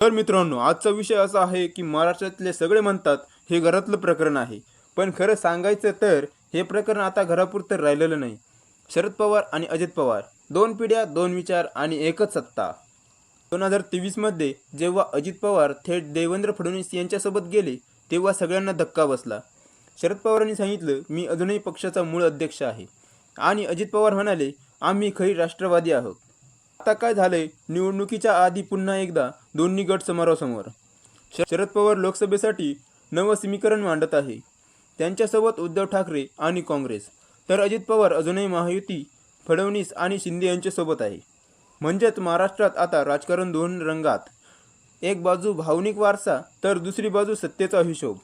तर मित्रांनो आजचा विषय असा आहे की महाराष्ट्रातले सगळे म्हणतात हे घरातलं प्रकरण आहे. पण खरं सांगायचं तर हे प्रकरण आता घरापुरतं राहिलेलं नाही. शरद पवार आणि अजित पवार दोन पिढ्या दोन विचार आणि एकच सत्ता. दोन हजार तेवीसमध्ये जेव्हा अजित पवार थेट देवेंद्र फडणवीस यांच्यासोबत गेले तेव्हा सगळ्यांना धक्का बसला. शरद पवारांनी सांगितलं मी अजूनही पक्षाचा मूळ अध्यक्ष आहे. आणि अजित पवार म्हणाले आम्ही खरी राष्ट्रवादी आहोत. आता काय झालंय? निवडणुकीच्या आधी पुन्हा एकदा दोन्ही गट समोरासमोर शरद पवार लोकसभेसाठी नवं समीकरण मांडत आहे. त्यांच्यासोबत उद्धव ठाकरे आणि काँग्रेस. तर अजित पवार अजूनही महायुती फडणवीस आणि शिंदे यांच्यासोबत आहे. म्हणजेच महाराष्ट्रात आता राजकारण दोन रंगात. एक बाजू भावनिक वारसा तर दुसरी बाजू सत्तेचा हिशोब.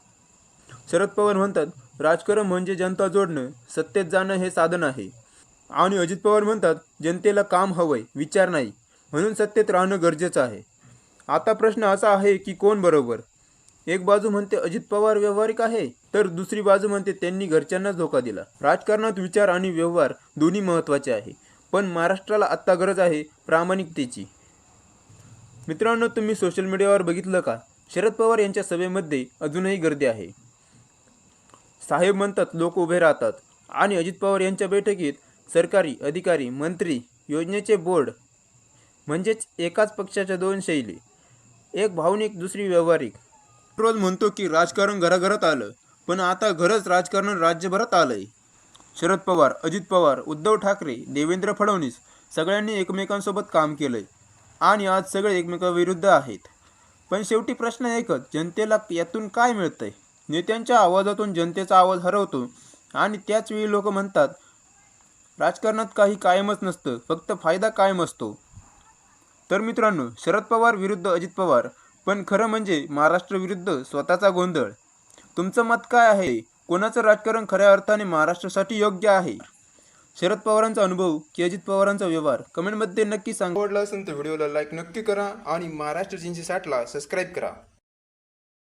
शरद पवार म्हणतात राजकारण म्हणजे जनता जोडणं सत्तेत जाणं हे साधन आहे. आणि अजित पवार म्हणतात जनतेला काम हवंय विचार नाही. म्हणून सत्तेत राहणं गरजेचं आहे. आता प्रश्न असा आहे की कोण बरोबर? एक बाजू म्हणते अजित पवार व्यवहारिक आहे तर दुसरी बाजू म्हणते त्यांनी घरच्यांनाच धोका दिला. राजकारणात विचार आणि व्यवहार दोन्ही महत्त्वाचे आहे पण महाराष्ट्राला आत्ता गरज आहे प्रामाणिकतेची. मित्रांनो तुम्ही सोशल मीडियावर बघितलं का? शरद पवार यांच्या सभेमध्ये अजूनही गर्दी आहे. साहेब म्हणतात लोक उभे राहतात. आणि अजित पवार यांच्या बैठकीत सरकारी अधिकारी मंत्री योजनेचे बोर्ड म्हणजेच एकाच पक्षाच्या दोन शैली. एक भावनिक दुसरी व्यावहारिक. रोज म्हणतो की राजकारण घराघरात आलं पण आता घरच राजकारण राज्यभरात आलंय. शरद पवार अजित पवार उद्धव ठाकरे देवेंद्र फडणवीस सगळ्यांनी एकमेकांसोबत काम केलंय आणि आज सगळे एकमेकाविरुद्ध आहेत. पण शेवटी प्रश्न एकच जनतेला यातून काय मिळतंय? नेत्यांच्या आवाजातून जनतेचा आवाज हरवतो आणि त्याचवेळी लोक म्हणतात राजकारणात काही कायमच नसतं फक्त फायदा कायम असतो. तर मित्रांनो शरद पवार विरुद्ध अजित पवार पण खरं म्हणजे महाराष्ट्र विरुद्ध स्वतःचा गोंधळ. तुमचं मत काय आहे? कोणाचं राजकारण खऱ्या अर्थाने महाराष्ट्रासाठी योग्य आहे? शरद पवारांचा अनुभव की अजित पवारांचा व्यवहार कमेंटमध्ये नक्की सांगा. आवडला असेल तर व्हिडिओला लाईक नक्की करा आणि महाराष्ट्र तीनशे साठला सबस्क्राईब करा.